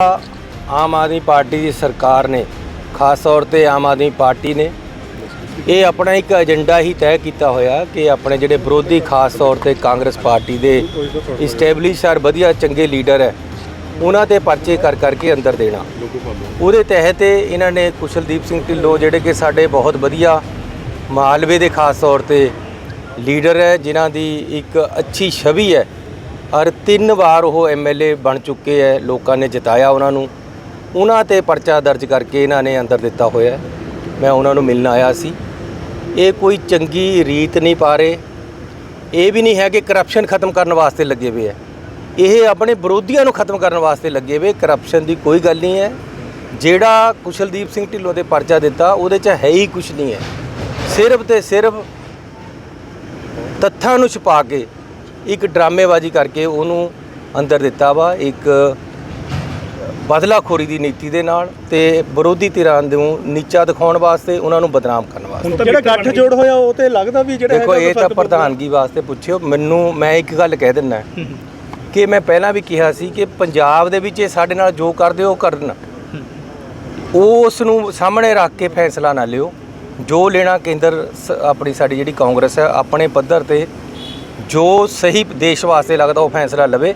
Aam Aadmi party ਦੀ ਸਰਕਾਰ ਨੇ, ਖਾਸ ਤੌਰ ਤੇ ਆਮ ਆਦਮੀ ਪਾਰਟੀ ਨੇ, ਇਹ ਆਪਣਾ ਇੱਕ ਏਜੰਡਾ ਹੀ ਤੈਅ ਕੀਤਾ ਹੋਇਆ ਕਿ ਆਪਣੇ ਜਿਹੜੇ ਵਿਰੋਧੀ ਖਾਸ ਤੌਰ ਤੇ ਕਾਂਗਰਸ ਪਾਰਟੀ ਦੇ ਇਸਟੈਬਲਿਸ਼ ਔਰ ਵਧੀਆ ਚੰਗੇ ਲੀਡਰ ਹੈ, ਉਹਨਾਂ ਤੇ ਪਰਚੇ ਕਰ ਕਰਕੇ ਅੰਦਰ ਦੇਣਾ। ਉਹਦੇ ਤਹਿਤ ਇਹਨਾਂ ਨੇ ਕੁਸ਼ਲਦੀਪ ਸਿੰਘ ਢਿੱਲੋਂ ਜਿਹੜੇ ਕਿ ਸਾਡੇ ਬਹੁਤ ਵਧੀਆ ਮਾਲਵੇ ਦੇ ਖਾਸ ਤੌਰ ਤੇ ਲੀਡਰ ਹੈ, ਜਿਨ੍ਹਾਂ ਦੀ ਇੱਕ ਅੱਛੀ ਛਵੀ ਹੈ ਔਰ ਤਿੰਨ ਵਾਰ ਉਹ ਐਮਐਲਏ ਬਣ ਚੁੱਕੇ ਹੈ ਲੋਕਾਂ ਨੇ ਜਿਤਾਇਆ ਉਹਨਾਂ ਨੂੰ। ਉਹਨਾਂ ਤੇ ਪਰਚਾ ਦਰਜ ਕਰਕੇ ਇਹਨਾਂ ਨੇ ਅੰਦਰ ਦਿੱਤਾ ਹੋਇਆ ਮੈਂ ਉਹਨਾਂ ਨੂੰ ਮਿਲਣ ਆਇਆ ਸੀ। ਇਹ ਕੋਈ ਚੰਗੀ ਰੀਤ ਨਹੀਂ ਪਾ ਰਹੇ। ਇਹ ਵੀ ਨਹੀਂ ਹੈ ਕਿ ਕਰਪਸ਼ਨ ਖਤਮ ਕਰਨ ਵਾਸਤੇ ਲੱਗੇ ਹੋਏ ਹੈ ਇਹ ਆਪਣੇ ਵਿਰੋਧੀਆਂ ਨੂੰ ਖਤਮ ਕਰਨ ਵਾਸਤੇ ਲੱਗੇ ਹੋਏ। ਕਰਪਸ਼ਨ ਦੀ ਕੋਈ ਗੱਲ ਨਹੀਂ ਹੈ ਜਿਹੜਾ ਕੁਸ਼ਲਦੀਪ ਸਿੰਘ ਢਿੱਲੋਂ ਦੇ ਪਰਚਾ ਦਿੱਤਾ, ਉਹਦੇ 'ਚ ਹੈ ਹੀ ਕੁਝ ਨਹੀਂ ਹੈ ਸਿਰਫ ਤੇ ਸਿਰਫ ਤੱਥਾਂ ਨੂੰ ਛੁਪਾ ਕੇ ਇੱਕ ਡਰਾਮੇਬਾਜ਼ੀ ਕਰਕੇ ਉਹਨੂੰ ਅੰਦਰ ਦਿੱਤਾ ਵਾ ਇੱਕ ਬਦਲਾਖੋਰੀ ਦੀ ਨੀਤੀ ਦੇ ਨਾਲ ਤੇ ਵਿਰੋਧੀ ਧਿਰਾਂ ਨੂੰ ਨੀਚਾ ਦਿਖਾਉਣ ਵਾਸਤੇ ਉਹਨਾਂ ਨੂੰ ਬਦਨਾਮ ਕਰਨ ਵਾਸਤੇ। ਜਿਹੜਾ ਗੱਠ ਜੋੜ ਹੋਇਆ ਉਹ ਤੇ ਲੱਗਦਾ ਵੀ ਜਿਹੜਾ ਦੇਖੋ ਇਹ ਤਾਂ ਪ੍ਰਧਾਨਗੀ ਵਾਸਤੇ ਪੁੱਛਿਓ। ਮੈਨੂੰ ਮੈਂ ਇੱਕ ਗੱਲ ਕਹਿ ਦਿੰਦਾ ਕਿ ਮੈਂ ਪਹਿਲਾਂ ਵੀ ਕਿਹਾ ਸੀ ਕਿ ਪੰਜਾਬ ਦੇ ਵਿੱਚ ਇਹ ਸਾਡੇ ਨਾਲ ਜੋ ਕਰਦੇ ਹੋ। ਕਰਨ ਉਸ ਨੂੰ ਸਾਹਮਣੇ ਰੱਖ ਕੇ ਫੈਸਲਾ ਨਾ ਲਿਓ। ਜੋ ਲੈਣਾ ਕੇਂਦਰ ਆਪਣੀ ਸਾਡੀ ਜਿਹੜੀ ਕਾਂਗਰਸ ਹੈ ਆਪਣੇ ਪੱਧਰ ਤੇ ਜੋ ਸਹੀ ਦੇਸ਼ ਵਾਸਤੇ ਲੱਗਦਾ ਉਹ ਫੈਸਲਾ ਲਵੇ।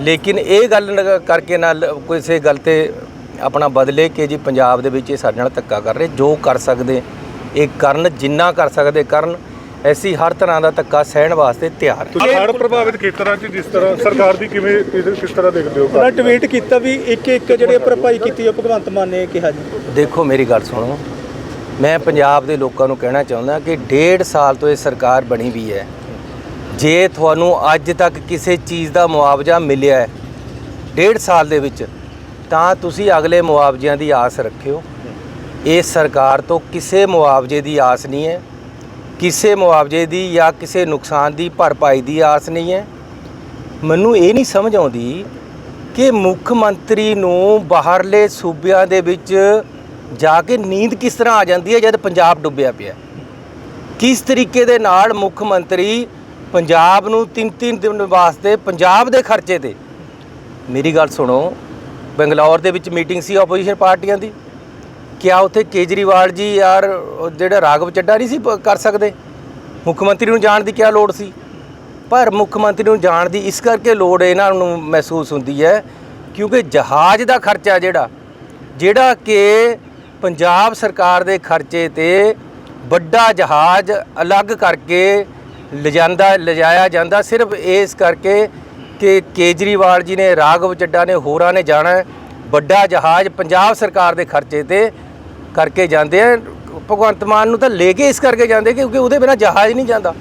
ਲੇਕਿਨ ਇਹ ਗੱਲ ਨ- ਕਰਕੇ ਨਾਲ ਕਿਸੇ ਗੱਲ ਤੇ ਆਪਣਾ ਬਦਲੇ ਕਿ ਜੀ ਪੰਜਾਬ ਦੇ ਵਿੱਚ ਇਹ ਸਾਡੇ ਨਾਲ ਧੱਕਾ ਕਰ ਰਹੇ ਜੋ ਕਰ ਸਕਦੇ ਇਹ ਕਰਨ ਜਿੰਨਾ ਕਰ ਸਕਦੇ ਕਰਨ ਐਸੀ ਹਰ ਤਰ੍ਹਾਂ ਦਾ ਧੱਕਾ ਸਹਿਣ ਵਾਸਤੇ ਤਿਆਰ ਹੈ। ਹੜ੍ਹ ਪ੍ਰਭਾਵਿਤ ਖੇਤਰਾਂ 'ਚ ਜਿਸ ਤਰ੍ਹਾਂ ਸਰਕਾਰ ਦੀ ਕਿਵੇਂ ਕਿਸ ਕਿਸ ਤਰ੍ਹਾਂ ਦੇਖਦੇ ਹੋ? ਉਹਨਾਂ ਟਵੀਟ ਕੀਤਾ ਵੀ ਇੱਕ ਇੱਕ ਜਿਹੜੇ ਭਰਪਾਈ ਕੀਤੀ ਆ ਭਗਵੰਤ ਮਾਨ ਨੇ ਕਿਹਾ ਜੀ। ਦੇਖੋ ਮੇਰੀ ਗੱਲ ਸੁਣੋ। ਮੈਂ ਪੰਜਾਬ ਦੇ ਲੋਕਾਂ ਨੂੰ ਕਹਿਣਾ ਚਾਹੁੰਦਾ ਕਿ ਡੇਢ ਸਾਲ ਤੋਂ ਇਹ ਸਰਕਾਰ ਬਣੀ ਵੀ ਹੈ। ਜੇ ਤੁਹਾਨੂੰ ਅੱਜ ਤੱਕ ਕਿਸੇ ਚੀਜ਼ ਦਾ ਮੁਆਵਜ਼ਾ ਮਿਲਿਆ ਹੈ, ਡੇਢ ਸਾਲ ਦੇ ਵਿੱਚ, ਤਾਂ ਤੁਸੀਂ ਅਗਲੇ ਮੁਆਵਜ਼ਿਆਂ ਦੀ ਆਸ ਰੱਖਿਓ। ਇਹ ਸਰਕਾਰ ਤੋਂ ਕਿਸੇ ਮੁਆਵਜ਼ੇ ਦੀ ਆਸ ਨਹੀਂ ਹੈ। ਕਿਸੇ ਮੁਆਵਜ਼ੇ ਦੀ ਜਾਂ ਕਿਸੇ ਨੁਕਸਾਨ ਦੀ ਭਰਪਾਈ ਦੀ ਆਸ ਨਹੀਂ ਹੈ। ਮੈਨੂੰ ਇਹ ਨਹੀਂ ਸਮਝ ਆਉਂਦੀ ਕਿ ਮੁੱਖ ਮੰਤਰੀ ਨੂੰ ਬਾਹਰਲੇ ਸੂਬਿਆਂ ਦੇ ਵਿੱਚ ਜਾ ਕੇ ਨੀਂਦ ਕਿਸ ਤਰ੍ਹਾਂ ਆ ਜਾਂਦੀ ਹੈ ਜਦ ਪੰਜਾਬ ਡੁੱਬਿਆ ਪਿਆ ਕਿਸ ਤਰੀਕੇ ਦੇ ਨਾਲ ਮੁੱਖ ਮੰਤਰੀ ਪੰਜਾਬ ਨੂੰ ਤਿੰਨ ਤਿੰਨ ਦਿਨ ਵਾਸਤੇ ਪੰਜਾਬ ਦੇ ਖਰਚੇ ਤੇ। ਮੇਰੀ ਗੱਲ ਸੁਣੋ, ਬੰਗਲੌਰ ਦੇ ਵਿੱਚ ਮੀਟਿੰਗ ਸੀ ਆਪੋਜੀਸ਼ਨ ਪਾਰਟੀਆਂ ਦੀ। ਕਿਆ ਉੱਥੇ ਕੇਜਰੀਵਾਲ ਜੀ ਯਾਰ ਜਿਹੜਾ ਰਾਘਵ ਚੱਡਾ ਨਹੀਂ ਸੀ ਪ- ਕਰ ਸਕਦੇ? ਮੁੱਖ ਮੰਤਰੀ ਨੂੰ ਜਾਣ ਦੀ ਕਿਆ ਲੋੜ ਸੀ? ਪਰ ਮੁੱਖ ਮੰਤਰੀ ਨੂੰ ਜਾਣ ਦੀ ਇਸ ਕਰਕੇ ਲੋੜ ਇਹਨਾਂ ਨੂੰ ਮਹਿਸੂਸ ਹੁੰਦੀ ਹੈ, ਕਿਉਂਕਿ ਜਹਾਜ਼ ਦਾ ਖਰਚਾ ਜਿਹੜਾ ਜਿਹੜਾ ਕਿ ਪੰਜਾਬ ਸਰਕਾਰ ਦੇ ਖਰਚੇ ਤੇ ਵੱਡਾ ਜਹਾਜ਼ ਅਲੱਗ ਕਰਕੇ ਲਿਜਾਂਦਾ ਲਿਜਾਇਆ ਜਾਂਦਾ ਸਿਰਫ ਇਸ ਕਰਕੇ ਕਿ ਕੇਜਰੀਵਾਲ ਜੀ ਨੇ ਰਾਘਵ ਚੱਡਾ ਨੇ ਹੋਰਾਂ ਨੇ ਜਾਣਾ। ਵੱਡਾ ਜਹਾਜ਼ ਪੰਜਾਬ ਸਰਕਾਰ ਦੇ ਖਰਚੇ ਤੇ ਕਰਕੇ ਜਾਂਦੇ ਆ ਭਗਵੰਤ ਮਾਨ ਨੂੰ ਤਾਂ ਲੈ ਕੇ ਇਸ ਕਰਕੇ ਜਾਂਦੇ ਕਿਉਂਕਿ ਉਹਦੇ ਬਿਨਾ ਜਹਾਜ਼ ਨਹੀਂ ਜਾਂਦਾ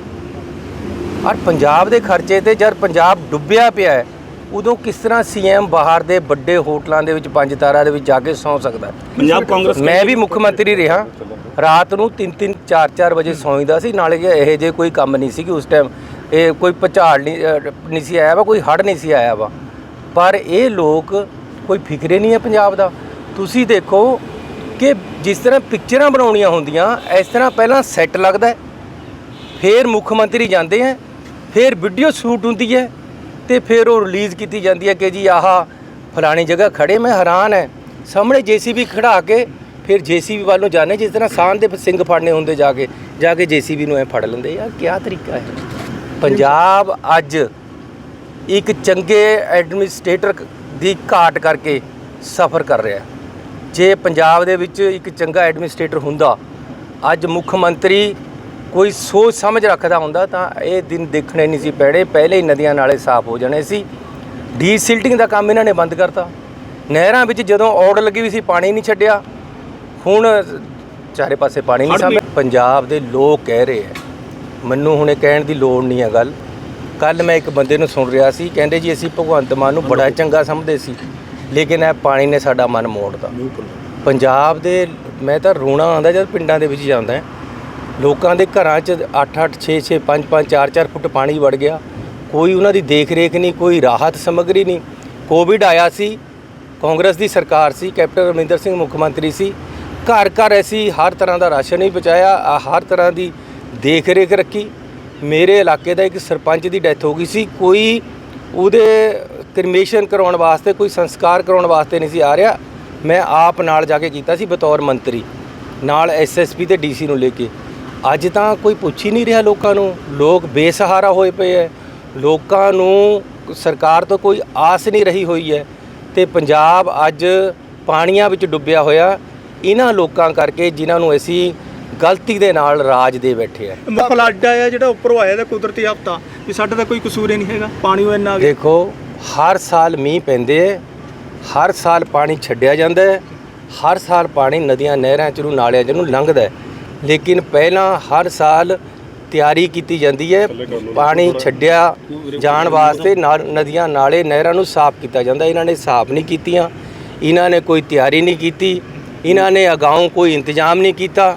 ਔਰ ਪੰਜਾਬ ਦੇ ਖਰਚੇ ਤੇ ਜਦ ਪੰਜਾਬ ਡੁੱਬਿਆ ਪਿਆ ਹੈ ਉਦੋਂ ਕਿਸ ਤਰ੍ਹਾਂ ਸੀਐਮ ਬਾਹਰ ਦੇ ਵੱਡੇ ਹੋਟਲਾਂ ਦੇ ਵਿੱਚ ਪੰਜ ਤਾਰਾ ਦੇ ਵਿੱਚ ਜਾ ਕੇ ਸੌਂ ਸਕਦਾ? ਪੰਜਾਬ ਕਾਂਗਰਸ ਮੈਂ ਵੀ ਮੁੱਖ ਮੰਤਰੀ ਰਿਹਾ ਰਾਤ ਨੂੰ 3-3 4-4 ਵਜੇ ਸੌਂਦਾ ਸੀ ਨਾਲੇ ਇਹ ਜੇ ਕੋਈ ਕੰਮ ਨਹੀਂ ਸੀ ਕਿ ਉਸ ਟਾਈਮ ਇਹ ਕੋਈ ਪਚਾੜ ਨਹੀਂ ਸੀ ਆਇਆ ਵਾ ਕੋਈ ਹੜ ਨਹੀਂ ਸੀ ਆਇਆ ਵਾ। ਪਰ ਇਹ ਲੋਕ ਕੋਈ ਫਿਕਰੇ ਨਹੀਂ ਹੈ ਪੰਜਾਬ ਦਾ। ਤੁਸੀਂ ਦੇਖੋ ਕਿ ਜਿਸ ਤਰ੍ਹਾਂ ਪਿਕਚਰਾਂ ਬਣਾਉਣੀਆਂ ਹੁੰਦੀਆਂ ਇਸ ਤਰ੍ਹਾਂ ਪਹਿਲਾਂ ਸੈੱਟ ਲੱਗਦਾ ਫਿਰ ਮੁੱਖ ਮੰਤਰੀ ਜਾਂਦੇ ਹੈ ਫਿਰ ਵੀਡੀਓ ਸ਼ੂਟ ਹੁੰਦੀ ਹੈ ਤੇ ਫਿਰ ਉਹ ਰਿਲੀਜ਼ ਕੀਤੀ ਜਾਂਦੀ ਹੈ ਕਿ ਜੀ ਆਹ ਫਲਾਣੀ ਜਗ੍ਹਾ ਖੜੇ ਮੈਂ ਹੈਰਾਨ ਹੈ। ਸਾਹਮਣੇ ਜੀਸੀਬੀ ਖੜਾ ਕੇ ਫਿਰ ਜੀਸੀਬੀ ਵੱਲੋਂ ਨੂੰ ਜਾਣੇ, ਜਿਸ ਤਰ੍ਹਾਂ ਸਾਨ ਦੇ ਸਿੰਘ ਫੜਨੇ ਹੁੰਦੇ ਜਾ ਕੇ ਜਾ ਕੇ ਜੀਸੀਬੀ ਨੂੰ ਐ ਫੜ ਲੈਂਦੇ। ਯਾਰ ਕੀ ਤਰੀਕਾ ਹੈ? ਪੰਜਾਬ ਅੱਜ ਇੱਕ ਚੰਗੇ ਐਡਮਿਨਿਸਟ੍ਰੇਟਰ ਦੀ ਘਾਟ ਕਰਕੇ ਸਫਰ ਕਰ ਰਿਹਾ ਜੇ ਪੰਜਾਬ ਦੇ ਵਿੱਚ ਇੱਕ ਚੰਗਾ ਐਡਮਿਨਿਸਟ੍ਰੇਟਰ ਹੁੰਦਾ, ਅੱਜ ਮੁੱਖ ਮੰਤਰੀ ਕੋਈ ਸੋਚ ਸਮਝ ਰੱਖਦਾ ਹੁੰਦਾ, ਤਾਂ ਇਹ ਦਿਨ ਦੇਖਣੇ ਨਹੀਂ ਸੀ ਪੈੜੇ ਪਹਿਲੇ ਹੀ ਨਦੀਆਂ ਨਾਲੇ ਸਾਫ਼ ਹੋ ਜਾਣੇ ਸੀ। ਡੀਸਿਲਟਿੰਗ ਦਾ ਕੰਮ ਇਹਨਾਂ ਨੇ ਬੰਦ ਕਰਤਾ। ਨਹਿਰਾਂ ਵਿੱਚ ਜਦੋਂ ਔੜ ਲੱਗੀ ਵੀ ਸੀ, ਪਾਣੀ ਨਹੀਂ ਛੱਡਿਆ। ਹੁਣ ਚਾਰੇ ਪਾਸੇ ਪਾਣੀ ਨਹੀਂ ਸਾਹਮਣੇ ਪੰਜਾਬ ਦੇ ਲੋਕ ਕਹਿ ਰਹੇ ਹੈ ਮੈਨੂੰ ਹੁਣੇ ਕਹਿਣ ਦੀ ਲੋੜ ਨਹੀਂ ਹੈ ਗੱਲ। ਕੱਲ ਮੈਂ ਇੱਕ ਬੰਦੇ ਨੂੰ ਸੁਣ ਰਿਹਾ ਸੀ ਕਹਿੰਦੇ ਜੀ ਅਸੀਂ ਭਗਵੰਤ ਮਾਨ ਨੂੰ ਬੜਾ ਚੰਗਾ ਸਮਝਦੇ ਸੀ ਲੇਕਿਨ ਇਹ ਪਾਣੀ ਨੇ ਸਾਡਾ ਮਨ ਮੋੜਤਾ। ਪੰਜਾਬ ਦੇ ਮੈਂ ਤਾਂ ਰੋਣਾ ਆਉਂਦਾ ਜਦ ਪਿੰਡਾਂ ਦੇ ਵਿੱਚ ਜਾਂਦਾ। ਲੋਕਾਂ ਦੇ ਘਰਾਂ 'ਚ 8-8 6-6 5-5 4-4 ਫੁੱਟ ਪਾਣੀ ਵੜ ਗਿਆ। ਕੋਈ ਉਹਨਾਂ ਦੀ ਦੇਖ ਰੇਖ ਨਹੀਂ ਕੋਈ ਰਾਹਤ ਸਮੱਗਰੀ ਨਹੀਂ। ਕੋਵਿਡ ਆਇਆ ਸੀ ਕਾਂਗਰਸ ਦੀ ਸਰਕਾਰ ਸੀ ਕੈਪਟਨ ਅਮਰਿੰਦਰ ਸਿੰਘ ਮੁੱਖ ਮੰਤਰੀ ਸੀ। ਘਰ ਘਰ ਅਸੀਂ ਹਰ ਤਰ੍ਹਾਂ ਦਾ ਰਾਸ਼ਨ ਹੀ ਪਹੁੰਚਾਇਆ ਹਰ ਤਰ੍ਹਾਂ ਦੀ ਦੇਖ ਰੇਖ। ਰੱਖੀ ਮੇਰੇ ਇਲਾਕੇ ਦਾ ਇੱਕ ਸਰਪੰਚ ਦੀ ਡੈਥ ਹੋ ਗਈ ਸੀ। ਕੋਈ ਉਹਦੇ ਕ੍ਰਿਮੇਸ਼ਨ ਕਰਾਉਣ ਵਾਸਤੇ, ਕੋਈ ਸੰਸਕਾਰ ਕਰਾਉਣ ਵਾਸਤੇ ਨਹੀਂ ਸੀ ਆ ਰਿਹਾ। ਮੈਂ ਆਪ ਨਾਲ ਜਾ ਕੇ ਕੀਤਾ ਸੀ ਬਤੌਰ ਮੰਤਰੀ, ਨਾਲ ਐਸਐਸਪੀ ਤੇ ਡੀਸੀ ਨੂੰ ਲੈ ਕੇ। ਅੱਜ ਤਾਂ ਕੋਈ ਪੁੱਛ ਹੀ ਨਹੀਂ ਰਿਹਾ ਲੋਕਾਂ ਨੂੰ। ਲੋਕ ਬੇਸਹਾਰਾ ਹੋਏ ਪਏ ਐ। ਲੋਕਾਂ ਨੂੰ ਸਰਕਾਰ ਤੋਂ ਕੋਈ ਆਸ ਨਹੀਂ ਰਹੀ ਹੋਈ ਹੈ ਤੇ ਪੰਜਾਬ ਅੱਜ ਪਾਣੀਆਂ ਵਿੱਚ ਡੁੱਬਿਆ ਹੋਇਆ। ਇਹਨਾਂ ਲੋਕਾਂ ਕਰਕੇ ਜਿਨ੍ਹਾਂ ਨੂੰ ਅਸੀਂ ਗਲਤੀ ਦੇ ਨਾਲ ਰਾਜ ਦੇ ਬੈਠੇ ਆ। ਫਲੱਡ ਆਇਆ ਜਿਹੜਾ ਉੱਪਰੋਂ ਆਇਆ ਦਾ ਕੁਦਰਤੀ ਹਫਤਾ ਵੀ ਸਾਡਾ ਤਾਂ ਕੋਈ ਕਸੂਰ ਹੀ ਨਹੀਂ ਹੈਗਾ ਪਾਣੀ ਉਹ ਇੰਨਾ ਆ ਗਿਆ ਦੇਖੋ ਹਰ ਸਾਲ ਮੀਂਹ ਪੈਂਦੇ ਹੈ ਹਰ ਸਾਲ ਪਾਣੀ ਛੱਡਿਆ ਜਾਂਦਾ ਹੈ ਹਰ ਸਾਲ ਪਾਣੀ ਨਦੀਆਂ ਨਹਿਰਾਂ ਚ ਨੂੰ ਨਾਲਿਆਂ ਚ ਨੂੰ ਲੰਘਦਾ ਹੈ। ਲੇਕਿਨ ਪਹਿਲਾਂ ਹਰ ਸਾਲ ਤਿਆਰੀ ਕੀਤੀ ਜਾਂਦੀ ਹੈ ਪਾਣੀ ਛੱਡਿਆ ਜਾਣ ਵਾਸਤੇ ਨਾ- ਨਦੀਆਂ ਨਾਲੇ ਨਹਿਰਾਂ ਨੂੰ ਸਾਫ਼ ਕੀਤਾ ਜਾਂਦਾ। ਇਹਨਾਂ ਨੇ ਸਾਫ਼ ਨਹੀਂ ਕੀਤੀਆਂ ਇਹਨਾਂ ਨੇ ਕੋਈ ਤਿਆਰੀ ਨਹੀਂ ਕੀਤੀ। ਇਹਨਾਂ ਨੇ ਅਗਾਊਂ ਕੋਈ ਇੰਤਜ਼ਾਮ ਨਹੀਂ ਕੀਤਾ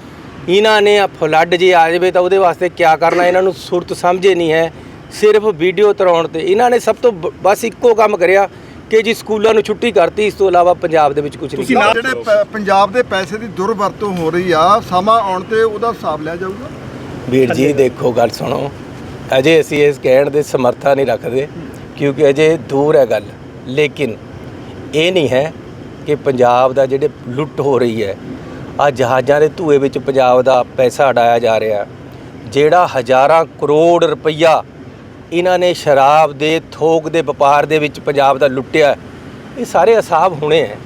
ਇਹਨਾਂ ਨੇ ਫਲੱਡ ਜੇ ਆ ਜਾਵੇ ਤਾਂ ਉਹਦੇ ਵਾਸਤੇ ਕੀ ਕਰਨਾ ਇਹਨਾਂ ਨੂੰ ਸੁਰਤ ਸਮਝੇ ਨਹੀਂ ਹੈ ਸਿਰਫ ਵੀਡੀਓ ਤਰਾਉਣ ਤੇ ਇਹਨਾਂ ਨੇ ਸਭ ਤੋਂ ਬ- ਬਸ ਇੱਕੋ ਕੰਮ ਕਰਿਆ ਕਿ ਜੀ ਸਕੂਲਾਂ ਨੂੰ ਛੁੱਟੀ ਕਰਤੀ ਇਸ ਤੋਂ ਇਲਾਵਾ ਪੰਜਾਬ ਦੇ ਵਿੱਚ ਕੁਝ ਨਹੀਂ ਕੀਤਾ। ਜਿਹੜੇ ਪ- ਪੰਜਾਬ ਦੇ ਪੈਸੇ ਦੀ ਦੁਰਵਰਤੋਂ ਹੋ ਰਹੀ ਆ ਸਮਾਂ ਆਉਣ ਤੇ ਉਹਦਾ ਹਿਸਾਬ ਲਿਆ ਜਾਊਗਾ ਵੀਰ ਜੀ ਦੇਖੋ ਗੱਲ ਸੁਣੋ ਅਜੇ ਅਸੀਂ ਇਸ ਕਹਿਣ ਦੇ ਸਮਰਥਾ ਨਹੀਂ ਰੱਖਦੇ ਕਿਉਂਕਿ ਅਜੇ ਦੂਰ ਹੈ ਗੱਲ ਲੇਕਿਨ ਇਹ ਨਹੀਂ ਹੈ ਕਿ ਪੰਜਾਬ ਦਾ ਜਿਹੜੇ ਲੁੱਟ ਹੋ ਰਹੀ ਹੈ ਆ ਜਹਾਜ਼ਾਂ ਦੇ ਧੂਏ ਵਿੱਚ ਪੰਜਾਬ ਦਾ ਪੈਸਾ ਉਡਾਇਆ ਜਾ ਰਿਹਾ ਜਿਹੜਾ ਹਜ਼ਾਰਾਂ ਕਰੋੜ ਰੁਪਈਆ ਇਹਨਾਂ ਨੇ ਸ਼ਰਾਬ ਦੇ ਥੋਕ ਦੇ ਵਪਾਰ ਦੇ ਵਿੱਚ ਪੰਜਾਬ ਦਾ ਲੁੱਟਿਆ ਇਹ ਸਾਰੇ ਹਿਸਾਬ ਹੋਣੇ ਹੈ।